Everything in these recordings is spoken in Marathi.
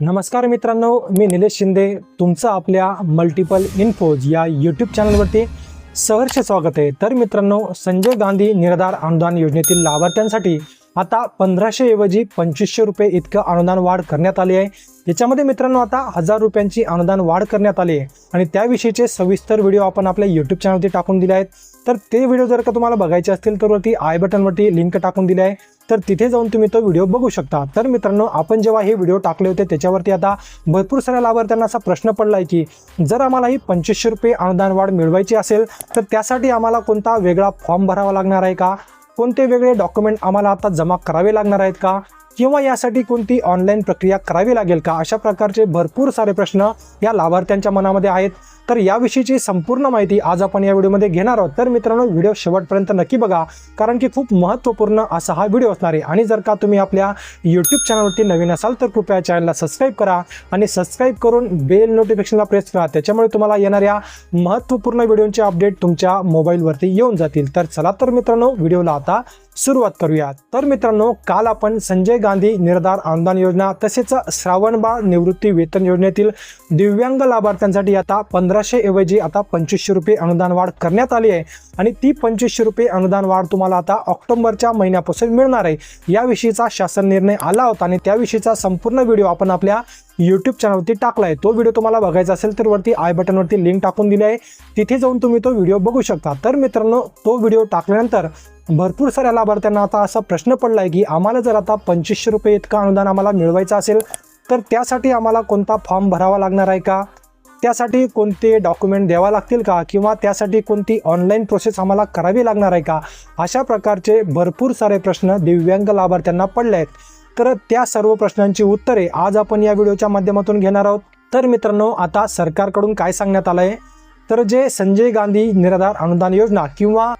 नमस्कार मित्रांनो मी निलेश शिंदे. तुमचं आपल्या मल्टिपल इन्फोज या यूट्यूब चॅनलवरती सहर्ष स्वागत आहे. तर मित्रांनो संजय गांधी निराधार अनुदान योजनेतील लाभार्थ्यांसाठी आता पंधराशे ऐवजी पंचवीसशे रुपये इतकं अनुदान वाढ करण्यात आली आहे. याच्यामध्ये मित्रांनो आता हजार रुपयांची अनुदान वाढ करण्यात आली आहे. आणि त्याविषयीचे सविस्तर व्हिडिओ आपण आपल्या यूट्यूब चॅनलवरती टाकून दिले आहेत. तर ते व्हिडिओ जर का तुम्हाला बघायचे असतील तर वरती आय बटनवरती लिंक टाकून दिली आहे. तर तिथे जाऊन तुम्ही तो व्हिडिओ बघू शकता. तर मित्रांनो आपण जेव्हा हे व्हिडिओ टाकले होते त्याच्यावरती आता भरपूर साऱ्या लाभार्थ्यांना असा प्रश्न पडला आहे की जर आम्हाला ही पंचवीसशे रुपये अनुदान वाढ मिळवायची असेल तर त्यासाठी आम्हाला कोणता वेगळा फॉर्म भरावा लागणार आहे का? कोणते वेगळे डॉक्युमेंट आम्हाला आता जमा करावे लागणार आहेत का? किंवा यासाठी कोणती ऑनलाईन प्रक्रिया करावी लागेल का? अशा प्रकारचे भरपूर सारे प्रश्न या लाभार्थ्यांच्या मनामध्ये आहेत. तर याविषयीची संपूर्ण माहिती आज आपण या व्हिडिओमध्ये घेणार आहोत. तर मित्रांनो व्हिडिओ शेवटपर्यंत नक्की बघा कारण की खूप महत्त्वपूर्ण असा हा व्हिडिओ असणार आहे. आणि जर का तुम्ही आपल्या यूट्यूब चॅनलवरती नवीन असाल तर कृपया चॅनलला सबस्क्राईब करा आणि सबस्क्राईब करून बेल नोटिफिकेशनला प्रेस करा. त्याच्यामुळे तुम्हाला येणाऱ्या महत्त्वपूर्ण व्हिडिओचे अपडेट तुमच्या मोबाईलवरती येऊन जातील. तर चला तर मित्रांनो व्हिडिओला आता सुरुवात करूया. तर मित्रांनो काल आपण संजय गांधी निर्धार अनुदान योजना तसेच श्रावणबाळ निवृत्ती वेतन योजनेतील दिव्यांग लाभार्थ्यांसाठी आता पंधरा पंधराशे ऐवजी आता पंचवीसशे रुपये अनुदान वाढ करण्यात आली आहे. आणि ती पंचवीसशे रुपये अनुदान वाढ तुम्हाला आता ऑक्टोबरच्या महिन्यापासून मिळणार आहे. याविषयीचा शासन निर्णय आला होता आणि त्याविषयीचा संपूर्ण व्हिडिओ आपण आपल्या यूट्यूब चॅनलवरती टाकला आहे. तो व्हिडिओ तुम्हाला बघायचा असेल तर वरती आय बटनवरती लिंक टाकून दिली आहे. तिथे जाऊन तुम्ही तो व्हिडिओ बघू शकता. तर मित्रांनो तो व्हिडिओ टाकल्यानंतर भरपूर साऱ्या लाभार्थ्यांना आता असा प्रश्न पडला आहे की आम्हाला जर आता पंचवीसशे रुपये इतकं अनुदान आम्हाला मिळवायचं असेल तर त्यासाठी आम्हाला कोणता फॉर्म भरावा लागणार आहे का? त्यासाठी कोणते डॉक्युमेंट द्यावा लागतील का? किंवा त्यासाठी कोणती ऑनलाईन प्रोसेस आम्हाला करावी लागणार आहे का? अशा प्रकारचे भरपूर सारे प्रश्न दिव्यांग लाभार्थ्यांना पडले आहेत. तर त्या सर्व प्रश्नांची उत्तरे आज आपण या व्हिडिओच्या माध्यमातून घेणार आहोत. तर मित्रांनो आता सरकारकडून काय सांगण्यात आलं आहे तर जे संजय गांधी निराधार अनुदान योजना किंवा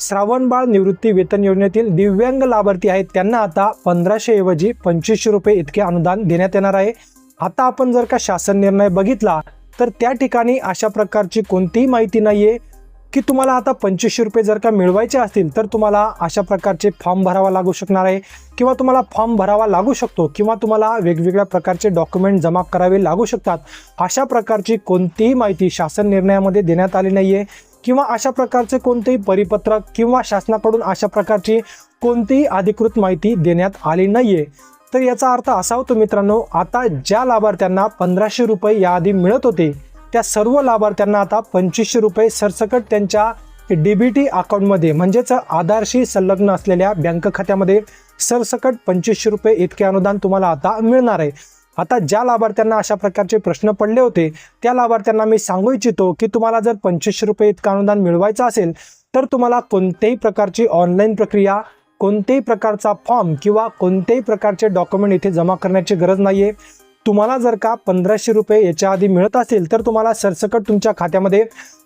श्रावणबाळ निवृत्ती वेतन योजनेतील दिव्यांग लाभार्थी आहेत त्यांना आता पंधराशे ऐवजी पंचवीसशे रुपये इतके अनुदान देण्यात येणार आहे. आता आपण जर का शासन निर्णय बघितला तर त्या ठिकाणी अशा प्रकारची कोणतीही माहिती नाही आहे की तुम्हाला आता पंचवीसशे रुपये जर का मिळवायचे असतील तर तुम्हाला अशा प्रकारचे फॉर्म भरावा लागू शकणार आहे. किंवा तुम्हाला फॉर्म भरावा लागू शकतो किंवा तुम्हाला वेगवेगळ्या प्रकारचे डॉक्युमेंट जमा करावे लागू शकतात. अशा प्रकारची कोणतीही माहिती शासन निर्णयामध्ये देण्यात आली नाही आहे किंवा अशा प्रकारचे कोणतेही परिपत्रक किंवा शासनाकडून अशा प्रकारची कोणतीही अधिकृत माहिती देण्यात आली नाही आहे तर याचा अर्थ असा होतो मित्रांनो आता ज्या लाभार्थ्यांना पंधराशे रुपये याआधी मिळत होते त्या सर्व लाभार्थ्यांना आता पंचवीसशे रुपये सरसकट त्यांच्या डी बी टी अकाउंटमध्ये म्हणजेच आधारशी संलग्न असलेल्या बँक खात्यामध्ये सरसकट पंचवीसशे रुपये इतके अनुदान तुम्हाला आता मिळणार आहे. आता ज्या लाभार्थ्यांना अशा प्रकारचे प्रश्न पडले होते त्या लाभार्थ्यांना मी सांगू इच्छितो की तुम्हाला जर पंचवीसशे रुपये इतकं अनुदान मिळवायचं असेल तर तुम्हाला कोणत्याही प्रकारची ऑनलाईन प्रक्रिया कोणत्याही प्रकारचा फॉर्म किंवा कोणत्याही प्रकारचे डॉक्युमेंट इथे जमा करण्याची गरज नाही आहे तुम्हाला जर का पंधराशे रुपये याच्या आधी मिळत असेल तर तुम्हाला सरसकट तुमच्या खात्यामध्ये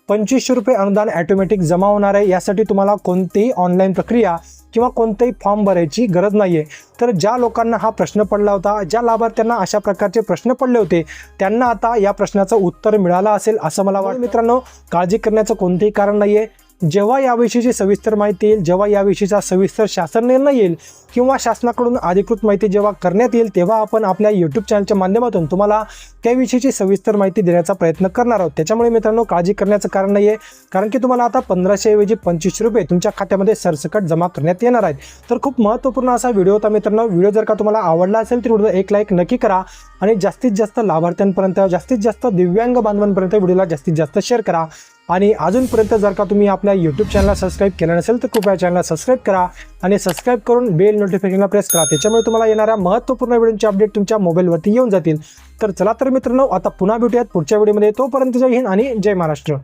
पंचवीसशे रुपये अनुदान ॲटोमॅटिक जमा होणार आहे. यासाठी तुम्हाला कोणतीही ऑनलाईन प्रक्रिया किंवा कोणतेही फॉर्म भरायची गरज नाही आहे तर ज्या लोकांना हा प्रश्न पडला होता ज्या लाभार्थ्यांना अशा प्रकारचे प्रश्न पडले होते त्यांना आता या प्रश्नाचं उत्तर मिळालं असेल असं मला वाटतं. मित्रांनो काळजी करण्याचं कोणतेही कारण नाही आहे जेव्हा याविषयीची सविस्तर माहिती येईल जेव्हा याविषयीचा सविस्तर शासन निर्णय येईल किंवा शासनाकडून अधिकृत माहिती जेव्हा करण्यात येईल तेव्हा आपण आपल्या यूट्यूब चॅनलच्या माध्यमातून तुम्हाला त्याविषयीची सविस्तर माहिती देण्याचा प्रयत्न करणार आहोत. त्याच्यामुळे मित्रांनो काळजी करण्याचं कारण नाही आहे कारण की तुम्हाला आता पंधराशे ऐवजी पंचवीसशे रुपये तुमच्या खात्यामध्ये सरसकट जमा करण्यात येणार आहेत. तर खूप महत्त्वपूर्ण असा व्हिडिओ होता मित्रांनो. व्हिडिओ जर का तुम्हाला आवडला असेल तर व्हिडिओ एक लाईक नक्की करा आणि जास्तीत जास्त लाभार्थ्यांपर्यंत जास्तीत जास्त दिव्यांग बांधवांपर्यंत व्हिडिओला जास्तीत जास्त शेअर करा. आणि अजूनपर्यंत जर का तुम्ही आपल्या यूट्यूब चॅनलला सबस्क्राईब केलं नसेल तर कृपया चॅनलला सबस्क्राईब करा आणि सबस्क्राईब करून बेल नोटिफिकेशनला प्रेस करा. त्याच्यामुळे तुम्हाला येणाऱ्या महत्त्वपूर्ण व्हिडिओचे अपडेट तुमच्या मोबाईलवरती येऊन जातील. तर चला तर मित्रांनो आता पुन्हा भेटूयात पुढच्या व्हिडिओमध्ये तोपर्यंत जय हिंद आणि जय महाराष्ट्र.